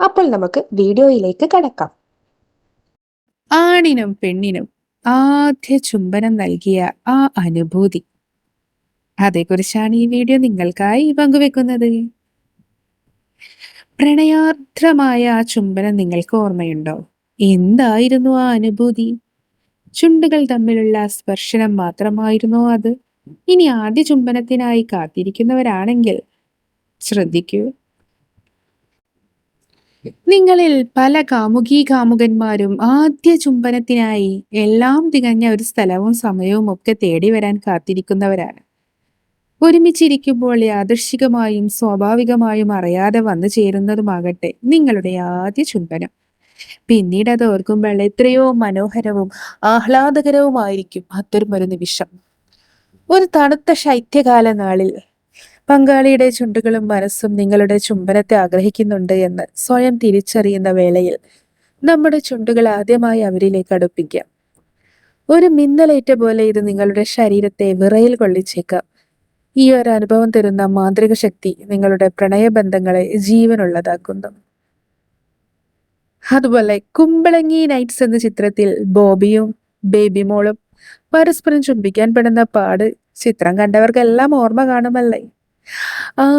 അപ്പോൾ നമുക്ക് വീഡിയോയിലേക്ക് കടക്കാം. ആണിനും പെണ്ണിനും ആദ്യ ചുംബനം നൽകിയ ആ അനുഭൂതി. അതേക്കുറിച്ചാണ് ഈ വീഡിയോ നിങ്ങൾക്കായി പങ്കുവെക്കുന്നത്. പ്രണയാർദ്രമായ ആ ചുംബനം നിങ്ങൾക്ക് ഓർമ്മയുണ്ടോ? എന്തായിരുന്നു ആ അനുഭൂതി? ചുണ്ടുകൾ തമ്മിലുള്ള സ്പർശനം മാത്രമായിരുന്നോ അത്? ഇനി ആദ്യ ചുംബനത്തിനായി കാത്തിരിക്കുന്നവരാണെങ്കിൽ ശ്രദ്ധിക്കൂ. നിങ്ങളിൽ പല കാമുകീ കാമുകന്മാരും ആദ്യ ചുംബനത്തിനായി എല്ലാം തികഞ്ഞ ഒരു സ്ഥലവും സമയവും ഒക്കെ തേടി വരാൻ കാത്തിരിക്കുന്നവരാണ്. ഒരുമിച്ചിരിക്കുമ്പോൾ യാദൃശികമായും സ്വാഭാവികമായും അറിയാതെ വന്നു ചേരുന്നതുമാകട്ടെ നിങ്ങളുടെ ആദ്യ ചുംബനം. പിന്നീട് അത് ഓർക്കുമ്പോൾ എത്രയോ മനോഹരവും ആഹ്ലാദകരവുമായിരിക്കും അത്തരമൊരു നിമിഷം. ഒരു തണുത്ത ശൈത്യകാല നാളിൽ പങ്കാളിയുടെ ചുണ്ടുകളും മനസ്സും നിങ്ങളുടെ ചുംബനത്തെ ആഗ്രഹിക്കുന്നുണ്ട് എന്ന് സ്വയം തിരിച്ചറിയുന്ന വേളയിൽ നമ്മുടെ ചുണ്ടുകൾ ആദ്യമായി അവരിലേക്ക് അടുപ്പിക്കാം. ഒരു മിന്നലേറ്റ പോലെ ഇത് നിങ്ങളുടെ ശരീരത്തെ വിറയിൽ കൊള്ളിച്ചേക്കാം. ഈ ഒരു അനുഭവം തരുന്ന മാന്ത്രിക ശക്തി നിങ്ങളുടെ പ്രണയബന്ധങ്ങളെ ജീവനുള്ളതാക്കുന്നു. അതുപോലെ കുമ്പളങ്ങി നൈറ്റ്സ് എന്ന ചിത്രത്തിൽ ബോബിയും ബേബി മോളും പരസ്പരം ചുംബിക്കാൻ പെടുന്ന പാട് ചിത്രം കണ്ടവർക്കെല്ലാം ഓർമ്മ കാണുമല്ലേ?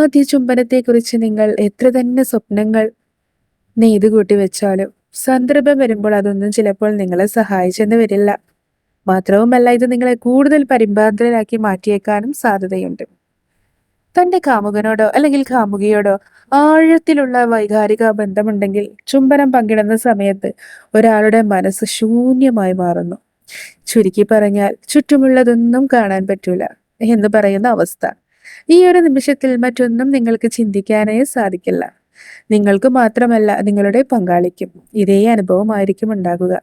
ആദ്യ ചുംബനത്തെക്കുറിച്ച് നിങ്ങൾ എത്ര തന്നെ സ്വപ്നങ്ങൾ നെയ്തു കൂട്ടി വെച്ചാലും സന്ദർഭം വരുമ്പോൾ അതൊന്നും ചിലപ്പോൾ നിങ്ങളെ സഹായിച്ചെന്ന് വരില്ല. മാത്രവുമല്ല ഇത് നിങ്ങളെ കൂടുതൽ പരിഭ്രാന്തരാക്കി മാറ്റിയേക്കാനും സാധ്യതയുണ്ട്. തന്റെ കാമുകനോടോ അല്ലെങ്കിൽ കാമുകിയോടോ ആഴത്തിലുള്ള വൈകാരിക ബന്ധമുണ്ടെങ്കിൽ ചുംബനം പങ്കിടുന്ന സമയത്ത് ഒരാളുടെ മനസ്സ് ശൂന്യമായി മാറുന്നു. ചുരുക്കി പറഞ്ഞാൽ ചുറ്റുമുള്ളതൊന്നും കാണാൻ പറ്റൂല എന്ന് പറയുന്ന അവസ്ഥ. ഈ ഒരു നിമിഷത്തിൽ മറ്റൊന്നും നിങ്ങൾക്ക് ചിന്തിക്കാനേ സാധിക്കില്ല. നിങ്ങൾക്ക് മാത്രമല്ല നിങ്ങളുടെ പങ്കാളിക്കും ഇതേ അനുഭവമായിരിക്കും ഉണ്ടാകുക.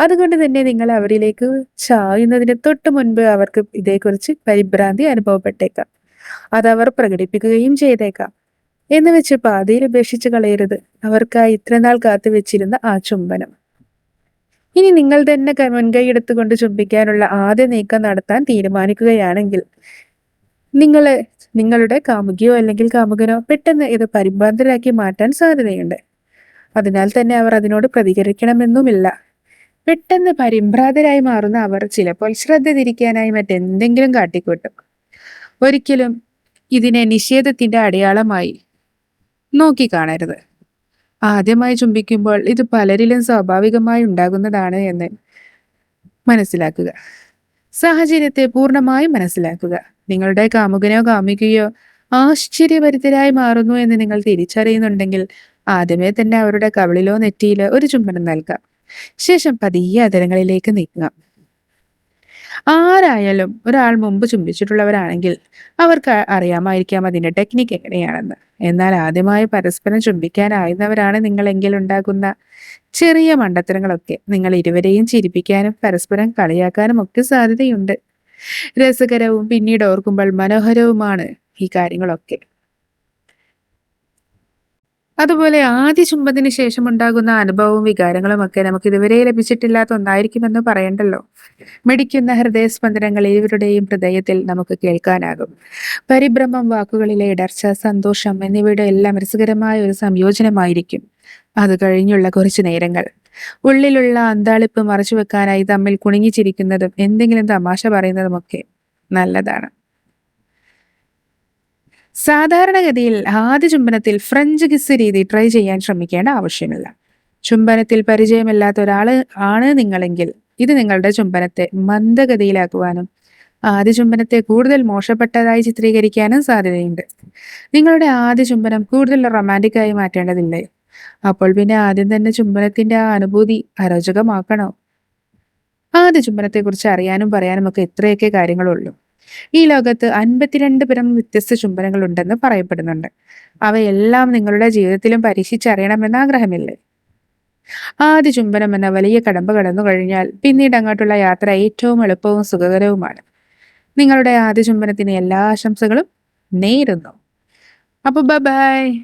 അതുകൊണ്ട് തന്നെ നിങ്ങൾ അവരിലേക്ക് ചായുന്നതിന് തൊട്ട് മുൻപ് അവർക്ക് ഇതേക്കുറിച്ച് പരിഭ്രാന്തി അനുഭവപ്പെട്ടേക്കാം. അതവർ പ്രകടിപ്പിക്കുകയും ചെയ്തേക്കാം. എന്ന് വെച്ച് പാതിയിൽ ഉപേക്ഷിച്ച് കളയരുത്. അവർക്കായി ഇത്രനാൾ കാത്തു വെച്ചിരുന്ന ആ ചുംബനം. ഇനി നിങ്ങൾ തന്നെ മുൻകൈ എടുത്തുകൊണ്ട് ചുംബിക്കാനുള്ള ആദ്യ നീക്കം നടത്താൻ തീരുമാനിക്കുകയാണെങ്കിൽ നിങ്ങളെ നിങ്ങളുടെ കാമുകിയോ അല്ലെങ്കിൽ കാമുകനോ പെട്ടെന്ന് ഇത് പരിഭ്രാന്തരാക്കി മാറ്റാൻ സാധ്യതയുണ്ട്. അതിനാൽ തന്നെ അവർ അതിനോട് പ്രതികരിക്കണമെന്നുമില്ല. പെട്ടെന്ന് പരിഭ്രാന്തരായി മാറുന്ന അവർ ചിലപ്പോൾ ശ്രദ്ധ തിരിക്കാനായി മറ്റെന്തെങ്കിലും കാട്ടിക്കൂട്ടും. ഒരിക്കലും ഇതിനെ നിഷേധത്തിന്റെ അടയാളമായി നോക്കിക്കാണരുത് ആദ്യമായി ചുംബിക്കുമ്പോൾ ഇത് പലരിലും സ്വാഭാവികമായി ഉണ്ടാകുന്നതാണ് എന്ന് മനസ്സിലാക്കുക. സാഹചര്യത്തെ പൂർണമായും മനസ്സിലാക്കുക. നിങ്ങളുടെ കാമുകനോ കാമുകയോ ആശ്ചര്യഭരിതരായി മാറുന്നു എന്ന് നിങ്ങൾ തിരിച്ചറിയുന്നുണ്ടെങ്കിൽ ആദ്യമേ തന്നെ അവരുടെ കവിളിലോ നെറ്റിയിലോ ഒരു ചുംബനം നൽകാം. ശേഷം പതിയെ അതരങ്ങളിലേക്ക് നീക്കുക. ആരായാലും ഒരാൾ മുമ്പ് ചുംബിച്ചിട്ടുള്ളവരാണെങ്കിൽ അവർക്ക് അറിയാമായിരിക്കാം അതിന്റെ ടെക്നിക്ക് എങ്ങനെയാണെന്ന്. എന്നാൽ ആദ്യമായി പരസ്പരം ചുംബിക്കാനായിരുന്നവരാണ് നിങ്ങളെങ്കിൽ ഉണ്ടാകുന്ന ചെറിയ മണ്ടത്തരങ്ങളൊക്കെ. നിങ്ങൾ ഇരുവരെയും ചിരിപ്പിക്കാനും പരസ്പരം കളിയാക്കാനും ഒക്കെ സാധ്യതയുണ്ട്. രസകരവും പിന്നീട് ഓർക്കുമ്പോൾ മനോഹരവുമാണ് ഈ കാര്യങ്ങളൊക്കെ. അതുപോലെ ആദ്യ ചുംബത്തിന് ശേഷം ഉണ്ടാകുന്ന അനുഭവവും വികാരങ്ങളും ഒക്കെ നമുക്ക് ഇതുവരെ ലഭിച്ചിട്ടില്ലാത്ത ഒന്നായിരിക്കുമെന്ന് പറയണ്ടല്ലോ. മിടിക്കുന്ന ഹൃദയസ്പന്ദനങ്ങൾ ഇവരുടെയും ഹൃദയത്തിൽ നമുക്ക് കേൾക്കാനാകും. പരിഭ്രമം വാക്കുകളിലെ ഇടർച്ച സന്തോഷം എന്നിവയുടെ എല്ലാം രസകരമായ ഒരു സംയോജനമായിരിക്കും. അത് കഴിഞ്ഞുള്ള കുറച്ചു നേരങ്ങൾ. ഉള്ളിലുള്ള അന്താളിപ്പ് മറച്ചു വെക്കാനായി തമ്മിൽ കുണുങ്ങിച്ചിരിക്കുന്നതും എന്തെങ്കിലും തമാശ പറയുന്നതുമൊക്കെ നല്ലതാണ്. സാധാരണഗതിയിൽ ആദ്യ ചുംബനത്തിൽ ഫ്രഞ്ച് കിസ് രീതി ട്രൈ ചെയ്യാൻ ശ്രമിക്കേണ്ട ആവശ്യമില്ല. ചുംബനത്തിൽ പരിചയമില്ലാത്ത ഒരാൾ ആണ് നിങ്ങളെങ്കിൽ ഇത് നിങ്ങളുടെ ചുംബനത്തെ മന്ദഗതിയിലാക്കുവാനും ആദ്യ ചുംബനത്തെ കൂടുതൽ മോശപ്പെട്ടതായി ചിത്രീകരിക്കാനും സാധ്യതയുണ്ട്. നിങ്ങളുടെ ആദ്യ ചുംബനം കൂടുതൽ റൊമാന്റിക് ആയി മാറ്റേണ്ടതില്ലേ? അപ്പോൾ പിന്നെ ആദ്യം തന്നെ ചുംബനത്തിന്റെ ആ അനുഭൂതി അരോചകമാക്കണോ? ആദ്യ ചുംബനത്തെക്കുറിച്ച് അറിയാനും പറയാനും ഒക്കെ ഇത്രയൊക്കെ കാര്യങ്ങളുള്ളൂ. ഈ ലോകത്ത് അൻപത്തിരണ്ട് പരം വ്യത്യസ്ത ചുംബനങ്ങൾ ഉണ്ടെന്ന് പറയപ്പെടുന്നുണ്ട്. അവയെല്ലാം നിങ്ങളുടെ ജീവിതത്തിലും പരീക്ഷിച്ചറിയണമെന്ന് ആഗ്രഹമില്ലേ? ആദ്യ ചുംബനം എന്ന വലിയ കടമ്പ കടന്നു കഴിഞ്ഞാൽ പിന്നീട് അങ്ങോട്ടുള്ള യാത്ര ഏറ്റവും എളുപ്പവും സുഖകരവുമാണ്. നിങ്ങളുടെ ആദ്യ ചുംബനത്തിന് എല്ലാ ആശംസകളും നേരുന്നു. അപ്പൊ ബൈ.